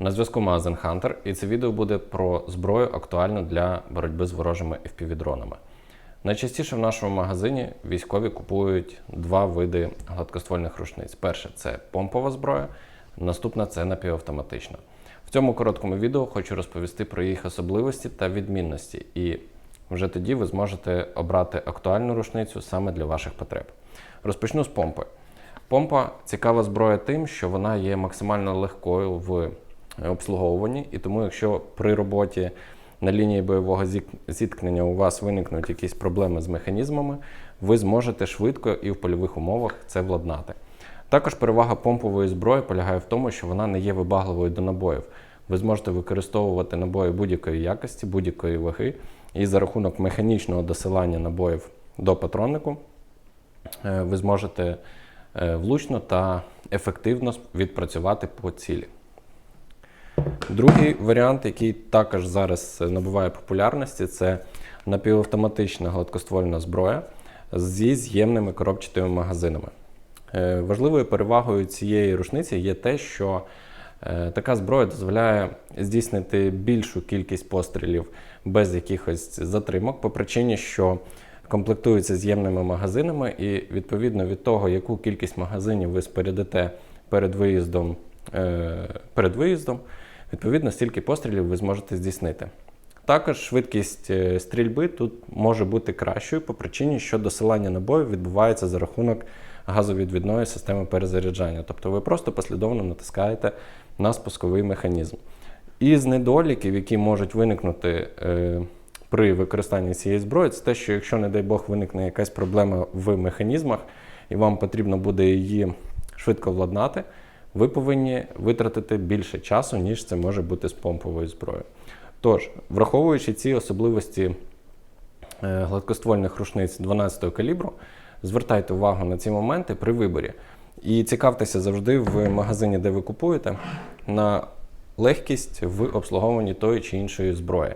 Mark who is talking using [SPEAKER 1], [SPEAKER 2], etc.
[SPEAKER 1] На зв'язку магазин Hunter, і це відео буде про зброю актуальну для боротьби з ворожими FPV-дронами. Найчастіше в нашому магазині військові купують два види гладкоствольних рушниць. Перше це помпова зброя, наступна це напівавтоматична. В цьому короткому відео хочу розповісти про їх особливості та відмінності, і вже тоді ви зможете обрати актуальну рушницю саме для ваших потреб. Розпочну з помпи. Помпа цікава зброя тим, що вона є максимально легкою в обслуговуванні, і тому, якщо при роботі на лінії бойового зіткнення у вас виникнуть якісь проблеми з механізмами, ви зможете швидко і в польових умовах це владнати. Також перевага помпової зброї полягає в тому, що вона не є вибагливою до набоїв. Ви зможете використовувати набої будь-якої якості, будь-якої ваги, і за рахунок механічного досилання набоїв до патроннику е, ви зможете е, влучно та ефективно відпрацювати по цілі. Другий варіант, який також зараз набуває популярності, це напівавтоматична гладкоствольна зброя зі з'ємними коробчатими магазинами. Е, Важливою перевагою цієї рушниці є те, що е, така зброя дозволяє здійснити більшу кількість пострілів без якихось затримок, по причині, що комплектується з'ємними магазинами, і відповідно від того, яку кількість магазинів ви спорядите перед виїздом, е, перед виїздом, відповідно стільки пострілів ви зможете здійснити. Також швидкість е, стрільби тут може бути кращою по причині, що досилання набоїв відбувається за рахунок газовідвідної системи перезаряджання. Тобто ви просто послідовно натискаєте на спусковий механізм. Із недоліків, які можуть виникнути е, при використанні цієї зброї, це те, що якщо, не дай Бог, виникне якась проблема в механізмах, і вам потрібно буде її швидко владнати, ви повинні витратити більше часу, ніж це може бути з помповою зброєю. Тож, враховуючи ці особливості е, гладкоствольних рушниць 12-го калібру, звертайте увагу на ці моменти при виборі. І цікавтеся завжди в магазині, де ви купуєте, на легкість в обслуговуванні тої чи іншої зброї.